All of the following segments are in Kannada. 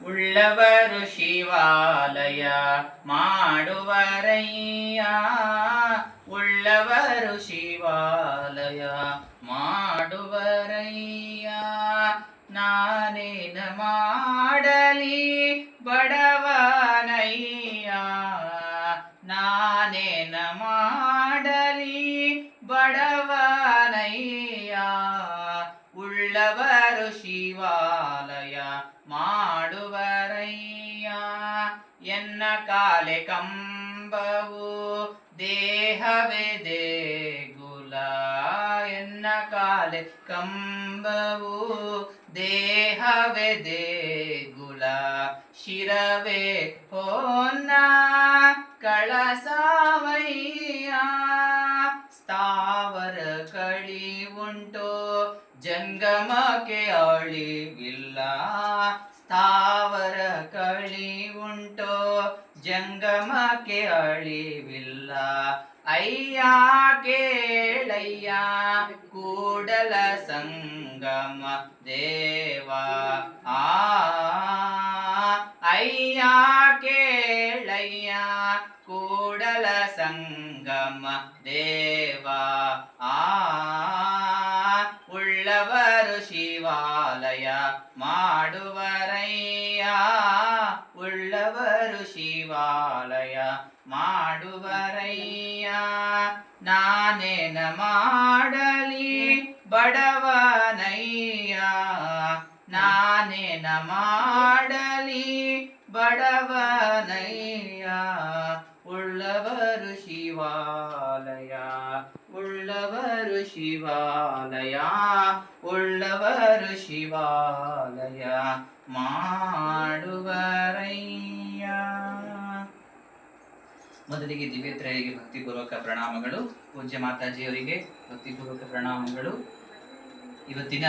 ಉಳ್ಳವರು ಶಿವಾಲಯ ಮಾಡುವರಯ್ಯ ಉಳ್ಳವರು ಶಿವಾಲಯ ಮಾಡುವರಯ್ಯ ನಾನೇನ ಮಾಡಲಿ ಬಡವನಯ್ಯ ನಾನೇನ ಮಾಡಲಿ ಬಡವನಯ್ಯ ಕಾಲೆ ಕಂಬವು ದೇಹವೇ ದೇಗುಲ ಎನ್ನ ಕಾಲೆ ಕಂಬವು ದೇಹವೇ ದೇಗುಲ ಶಿರವೇ ಹೋನ್ನ ಕಳಸಾವಯ್ಯ. ಸ್ಥಾವರ ಕಳಿ ಉಂಟು, ಜಂಗಮಕ್ಕೆ ಅಳಿವಿಲ್ಲ. ಸ್ಥಾವರ ಜಂಗಮಕ್ಕೆ ಅಳಿವಿಲ್ಲ. ಅಯ್ಯ ಕೇಳಯ್ಯ, ಕೂಡಲ ಸಂಗಮ ದೇವ. ಆ, ಅಯ್ಯ ಕೇಳಯ್ಯ, ಕೂಡಲ ಸಂಗಮ ದೇವ. ಆ, ಉಳ್ಳವರು ಶಿವಾಲಯ ಮಾಡುವರಯ್ಯ. ಉಳ್ಳವರು ಶಿವಾಲಯ ಮಾಡುವರಯ್ಯ ನಾನೇನ ಮಾಡಲಿ ಬಡವನಯ್ಯ ನಾನೇನ ಮಾಡಲಿ ಬಡವನಯ್ಯ ಉಳ್ಳವರು ಶಿವಾಲಯ ಉಳ್ಳವರು ಶಿವಾಲಯ ಉಳ್ಳವರು ಶಿವಾಲಯ ಮಾಡುವರಯ್ಯ. ಮೊದಲಿಗೆ ದಿವ್ಯತ್ರಯರಿಗೆ ಭಕ್ತಿಪೂರ್ವಕ ಪ್ರಣಾಮಗಳು. ಪೂಜ್ಯ ಮಾತಾಜಿಯವರಿಗೆ ಭಕ್ತಿಪೂರ್ವಕ ಪ್ರಣಾಮಗಳು. ಇವತ್ತಿನ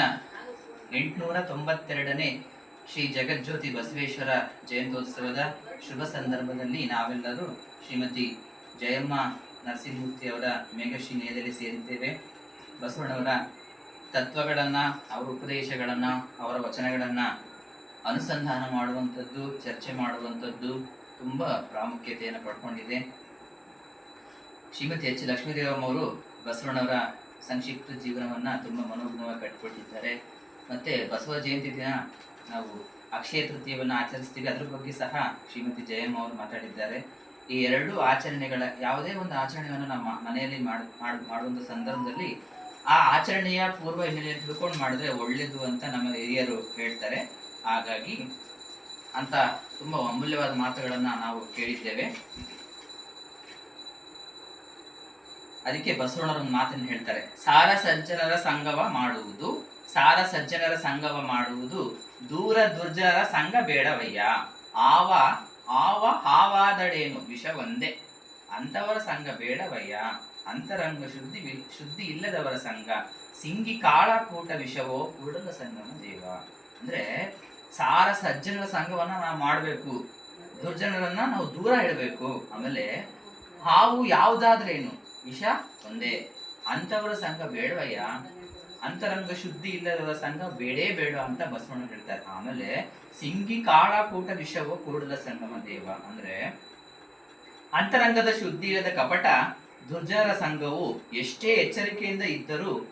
ಎಂಟುನೂರ ತೊಂಬತ್ತೆರಡನೇ ಶ್ರೀ ಜಗಜ್ಯೋತಿ ಬಸವೇಶ್ವರ ಜಯಂತ್ಯೋತ್ಸವದ ಶುಭ ಸಂದರ್ಭದಲ್ಲಿ ನಾವೆಲ್ಲರೂ ಶ್ರೀಮತಿ ಜಯಮ್ಮ ನರಸಿಂಹಮೂರ್ತಿ ಅವರ ಮೇಘಶ್ರೀ ನೇದಲ್ಲಿ ಸೇರಿದ್ದೇವೆ ಬಸವಣ್ಣವರ ತತ್ವಗಳನ್ನು, ಅವರ ಉಪದೇಶಗಳನ್ನು, ಅವರ ವಚನಗಳನ್ನು ಅನುಸಂಧಾನ ಮಾಡುವಂಥದ್ದು, ಚರ್ಚೆ ಮಾಡುವಂಥದ್ದು ತುಂಬ ಪ್ರಾಮುಖ್ಯತೆಯನ್ನು ಪಡ್ಕೊಂಡಿದೆ. ಶ್ರೀಮತಿ ಎಚ್. ಲಕ್ಷ್ಮೀದೇವಮ್ಮ ಅವರು ಬಸವಣ್ಣವರ ಸಂಕ್ಷಿಪ್ತ ಜೀವನವನ್ನು ತುಂಬ ಮನೋಜ್ಞವಾಗಿ ಕಟ್ಟಿಕೊಟ್ಟಿದ್ದಾರೆ ಮತ್ತು ಬಸವ ಜಯಂತಿ ದಿನ ನಾವು ಅಕ್ಷಯ ತೃತೀಯವನ್ನು ಆಚರಿಸ್ತೀವಿ. ಅದ್ರ ಬಗ್ಗೆ ಸಹ ಶ್ರೀಮತಿ ಜಯಮ್ಮ ಅವರು ಮಾತಾಡಿದ್ದಾರೆ. ಈ ಎರಡೂ ಆಚರಣೆಗಳ, ಯಾವುದೇ ಒಂದು ಆಚರಣೆಯನ್ನು ನಮ್ಮ ಮನೆಯಲ್ಲಿ ಮಾಡ್, ಮಾಡ್- ಮಾಡುವಂಥ ಸಂದರ್ಭದಲ್ಲಿ ಆ ಆಚರಣೆಯ ಪೂರ್ವ ಹಿನ್ನೆಲೆಯನ್ನು ತಿಳ್ಕೊಂಡು ಮಾಡಿದ್ರೆ ಒಳ್ಳೆಯದು ಅಂತ ನಮ್ಮ ಹಿರಿಯರು ಹೇಳ್ತಾರೆ. ಹಾಗಾಗಿ ಅಂತ ತುಂಬ ಅಮೂಲ್ಯವಾದ ಮಾತುಗಳನ್ನು ನಾವು ಕೇಳಿದ್ದೇವೆ. ಅದಕ್ಕೆ ಬಸವಣ್ಣರ ಒಂದು ಮಾತನ್ನು ಹೇಳ್ತಾರೆ. ಸಾರ ಸಜ್ಜನರ ಸಂಗವ ಮಾಡುವುದು, ಸಾರ ಸಜ್ಜನರ ಸಂಗವ ಮಾಡುವುದು, ದೂರ ದುರ್ಜನರ ಸಂಘ ಬೇಡವಯ್ಯ. ಆವ ಆವ ಹಾವಾದಡೇನು ವಿಷ ಒಂದೇ ಅಂತವರ ಸಂಘ ಬೇಡವಯ್ಯ. ಅಂತರಂಗ ಶುದ್ಧಿ ಶುದ್ಧಿ ಇಲ್ಲದವರ ಸಂಘ ಸಿಂಗಿ ಕಾಳ ಕೂಟ ವಿಷವೋ ಕೂಡಲ ಸಂಗಮ ದೇವ. ಅಂದ್ರೆ ಸಾರ ಸಜ್ಜನರ ಸಂಘವನ್ನ ನಾವು ಮಾಡಬೇಕು. ದುರ್ಜನರನ್ನ ನಾವು ದೂರ ಇಡಬೇಕು. ಆಮೇಲೆ ಹಾವು ಯಾವುದಾದ್ರೇನು ವಿಷ ಒಂದೇ. ಅಂತವರ ಸಂಘ ಬೇಡವಯ್ಯ. ಅಂತರಂಗ ಶುದ್ಧಿ ಇಲ್ಲದವರ ಸಂಘ ಬೇಡೇ ಬೇಡ ಅಂತ ಬಸವಣ್ಣ ಹೇಳ್ತಾರೆ. ಆಮೇಲೆ ಸಿಂಗಿ ಕಾಳ ಕೂಟ ವಿಷವು ಕುರುಡದ ಸಂಗಮ ದೇವ. ಅಂದ್ರೆ ಅಂತರಂಗದ ಶುದ್ಧಿ ಇಲ್ಲದ ಕಪಟ ದುರ್ಜನರ ಸಂಘವು ಎಷ್ಟೇ ಎಚ್ಚರಿಕೆಯಿಂದ ಇದ್ದರೂ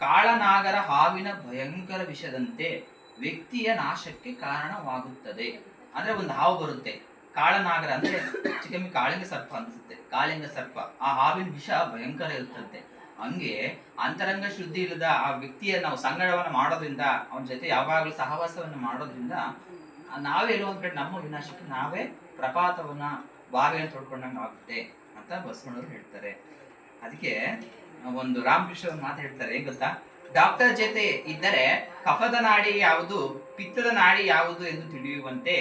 ಕಾಳನಾಗರ ಹಾವಿನ ಭಯಂಕರ ವಿಷದಂತೆ ವ್ಯಕ್ತಿಯ ನಾಶಕ್ಕೆ ಕಾರಣವಾಗುತ್ತದೆ. ಅಂದ್ರೆ ಒಂದು ಹಾವು ಬರುತ್ತೆ. ಕಾಳನಾಗರ ಅಂದ್ರೆ ಚಿಕ್ಕಮ್ಮಿ ಕಾಳಿಂಗ ಸರ್ಪ ಅನ್ಸುತ್ತೆ. ಕಾಳಿಂಗ ಸರ್ಪ. ಆ ಹಾವಿನ ವಿಷ ಭಯಂಕರ ಇರುತ್ತಂತೆ. ಹಂಗೆ ಅಂತರಂಗ ಶುದ್ಧಿ ಇಲ್ಲದ ಆ ವ್ಯಕ್ತಿಯ ನಾವು ಸಂಗಡವನ್ನ ಮಾಡೋದ್ರಿಂದ, ಅವನ ಜೊತೆ ಯಾವಾಗಲೂ ಸಹವಾಸವನ್ನು ಮಾಡೋದ್ರಿಂದ ನಾವೇ ಇರುವಂತ ನಮ್ಮ ವಿನಾಶಕ್ಕೆ ನಾವೇ ಪ್ರಪಾತವನ್ನ ಬಾವಿಯನ್ನು ತೊಡ್ಕೊಂಡಂಗೆ ಆಗುತ್ತೆ ಅಂತ ಬಸವಣ್ಣವರು ಹೇಳ್ತಾರೆ. ಅದಕ್ಕೆ ಒಂದು ರಾಮಕೃಷ್ಣ ಮಾತು ಹೇಳ್ತಾರೆ, ಏನ್ ಗೊತ್ತಾ? ಡಾಕ್ಟರ್ ಜೊತೆ ಇದ್ದರೆ ಕಫದ ನಾಡಿ ಯಾವುದು, ಪಿತ್ತದ ನಾಡಿ ಯಾವುದು ಎಂದು ತಿಳಿಯುವಂತೆ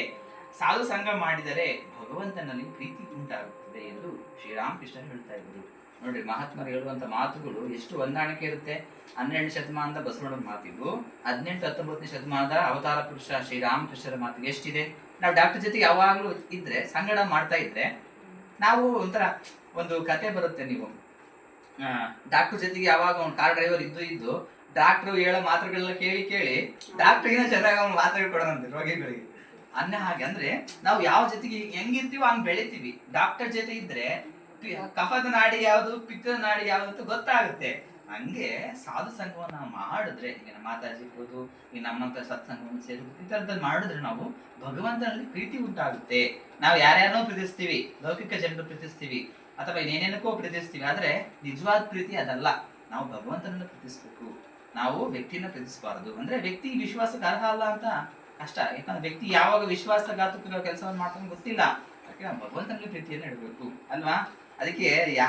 ಸಾಧು ಸಂಘ ಮಾಡಿದರೆ ಭಗವಂತನಲ್ಲಿ ಪ್ರೀತಿ ಉಂಟಾಗುತ್ತದೆ ಎಂದು ಶ್ರೀರಾಮಕೃಷ್ಣ ಹೇಳ್ತಾ ಇದ್ರು ನೋಡಿ ಮಹಾತ್ಮರು ಹೇಳುವಂತ ಮಾತುಗಳು ಎಷ್ಟು ಹೊಂದಾಣಿಕೆ ಇರುತ್ತೆ. ಹನ್ನೆರಡು ಶತಮಾನದ ಬಸವಣ್ಣನ ಮಾತಿಗೂ, ಹದಿನೆಂಟು, ಹತ್ತೊಂಬತ್ತನೇ ಶತಮಾನದ ಅವತಾರ ಪುರುಷ ಶ್ರೀರಾಮಕೃಷ್ಣರ ಮಾತಿಗೆ ಎಷ್ಟಿದೆ? ನಾವು ಡಾಕ್ಟರ್ ಜೊತೆ ಯಾವಾಗಲೂ ಇದ್ರೆ, ಸಂಗಡ ಮಾಡ್ತಾ ಇದ್ರೆ, ನಾವು ಒಂಥರ ಒಂದು ಕತೆ ಬರುತ್ತೆ ನೀವು. ಡಾಕ್ಟರ್ ಜೊತೆಗೆ ಯಾವಾಗ ಒಂದು ಕಾರ್ ಡ್ರೈವರ್ ಇದ್ದು ಇದ್ದು ಡಾಕ್ಟ್ರು ಹೇಳೋ ಮಾತ್ರೆಗಳೆಲ್ಲ ಕೇಳಿ ಕೇಳಿ ಡಾಕ್ಟ್ರಿಗಿನ ಚೆನ್ನಾಗಿ ಅವ್ನು ಮಾತ್ರೆ ಕೊಡೋಣಂತೆ ರೋಗಿಗಳಿಗೆ. ಅನ್ನ ಹಾಗೆ ಅಂದ್ರೆ ನಾವು ಯಾವ ಜೊತೆಗೆ ಹೆಂಗಿರ್ತೀವೋ ಹಂಗೆ ಬೆಳಿತೀವಿ. ಡಾಕ್ಟರ್ ಜೊತೆ ಇದ್ರೆ ಕಫದ ನಾಡಿ ಯಾವುದು, ಪಿತ್ತದ ನಾಡಿ ಯಾವುದು ಅಂತ ಗೊತ್ತಾಗುತ್ತೆ. ಹಂಗೆ ಸಾಧು ಸಂಘವನ್ನ ಮಾಡಿದ್ರೆ ಈಗ ನಮ್ಮ ಮಾತಾಜಿ ಇರ್ಬೋದು, ಈ ನಮ್ಮಂತ ಸತ್ಸಂಗವನ್ನು ಸೇರಿ ಈ ಥರದಲ್ಲಿ ಮಾಡಿದ್ರೆ ನಾವು ಭಗವಂತನಲ್ಲಿ ಪ್ರೀತಿ ಉಂಟಾಗುತ್ತೆ. ನಾವು ಯಾರ್ಯಾರೋ ಪ್ರೀತಿಸ್ತೀವಿ, ಲೌಕಿಕ ಜನರು ಪ್ರೀತಿಸ್ತೀವಿ, ಅಥವಾ ಇನ್ನೇನೇನಕ್ಕೋ ಪ್ರೀತಿಸ್ತೀವಿ, ಆದ್ರೆ ನಿಜವಾದ ಪ್ರೀತಿ ಅದಲ್ಲ. ನಾವು ಭಗವಂತನನ್ನು ಪ್ರೀತಿಸ್ಬೇಕು. ನಾವು ವ್ಯಕ್ತಿಯನ್ನ ಪ್ರೀತಿಸಬಾರದು. ಅಂದ್ರೆ ವ್ಯಕ್ತಿ ವಿಶ್ವಾಸಕ್ಕೆ ಅರ್ಹ ಅಲ್ಲ ಅಂತ ಕಷ್ಟ. ಯಾಕಂದ್ರೆ ವ್ಯಕ್ತಿ ಯಾವಾಗ ವಿಶ್ವಾಸಘಾತಕ ಕೆಲಸವನ್ನು ಮಾಡ್ತಾನೆ ಗೊತ್ತಿಲ್ಲ. ಅದಕ್ಕೆ ನಾವು ಭಗವಂತನಲ್ಲಿ ಪ್ರೀತಿಯನ್ನು ಇಡಬೇಕು, ಅಲ್ವಾ? ಅದಕ್ಕೆ ಯಾ,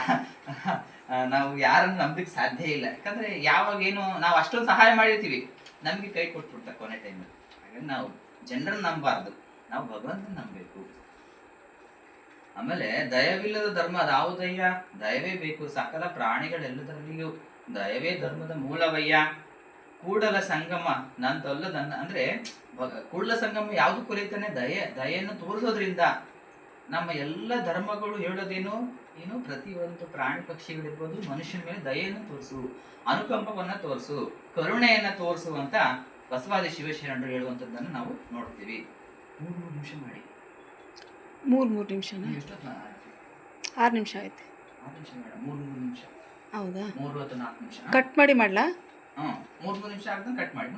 ನಾವು ಯಾರನ್ನು ನಂಬಲಿಕ್ಕೆ ಸಾಧ್ಯ ಇಲ್ಲ. ಯಾಕಂದ್ರೆ ಯಾವಾಗ ಏನು, ನಾವು ಅಷ್ಟೊಂದು ಸಹಾಯ ಮಾಡಿರ್ತೀವಿ. ನಮಗೆ ಕೈ ಕೊಟ್ಬಿಡ್ತಾರೆ ಕೊನೆ ಟೈಮಲ್ಲಿ ಹಾಗಾಗಿ ನಾವು ಜನರನ್ನ ನಂಬಬಾರ್ದು. ನಾವು ಭಗವಂತನ ನಂಬಬೇಕು. ಆಮೇಲೆ ದಯವಿಲ್ಲದ ಧರ್ಮ ಅದಾವುದಯ್ಯ ದಯವೇ ಬೇಕು. ಸಕಲ ಪ್ರಾಣಿಗಳೆಲ್ಲದರಲ್ಲಿಯೂ ದಯವೇ ಧರ್ಮದ ಮೂಲವಯ್ಯ. ಕೂಡಲ ಸಂಗಮ ನಂತಲ್ಲ ನನ್ನ ಅಂದ್ರೆ ಕೂಡಲ ಸಂಗಮ ಯಾವುದು ಕುರಿತಾನೆ? ದಯೆ, ದಯೆಯನ್ನು ತೋರಿಸೋದ್ರಿಂದ ನಮ್ಮ ಎಲ್ಲ ಧರ್ಮಗಳು ಹೇಳೋದೇನು? ಏನು? ಪ್ರತಿಯೊಂದು ಪ್ರಾಣಿ ಪಕ್ಷಿಗಳಿರ್ಬೋದು, ಮನುಷ್ಯನ ಮೇಲೆ ದಯೆಯನ್ನು ತೋರಿಸು, ಅನುಕಂಪವನ್ನು ತೋರಿಸು, ಕರುಣೆಯನ್ನು ತೋರಿಸು ಅಂತ ಬಸವಾದಿ ಶಿವಶರಣರು ಹೇಳುವಂಥದ್ದನ್ನು ನಾವು ನೋಡ್ತೀವಿ. ಮೂರು ನಿಮಿಷ ಮಾಡಿ. ಮೂರು ಮೂರು ನಿಮಿಷನಾ? ಆರು ನಿಮಿಷ ಆಯ್ತು. ಹೌದಾ? ಕಟ್ ಮಾಡಿ ಮಾಡಲಾ? ಹ್ಞೂ ಮೂರು ಮೂರು ನಿಮಿಷ ಆಗ್ದಂಗೆ ಕಟ್ ಮಾಡಿ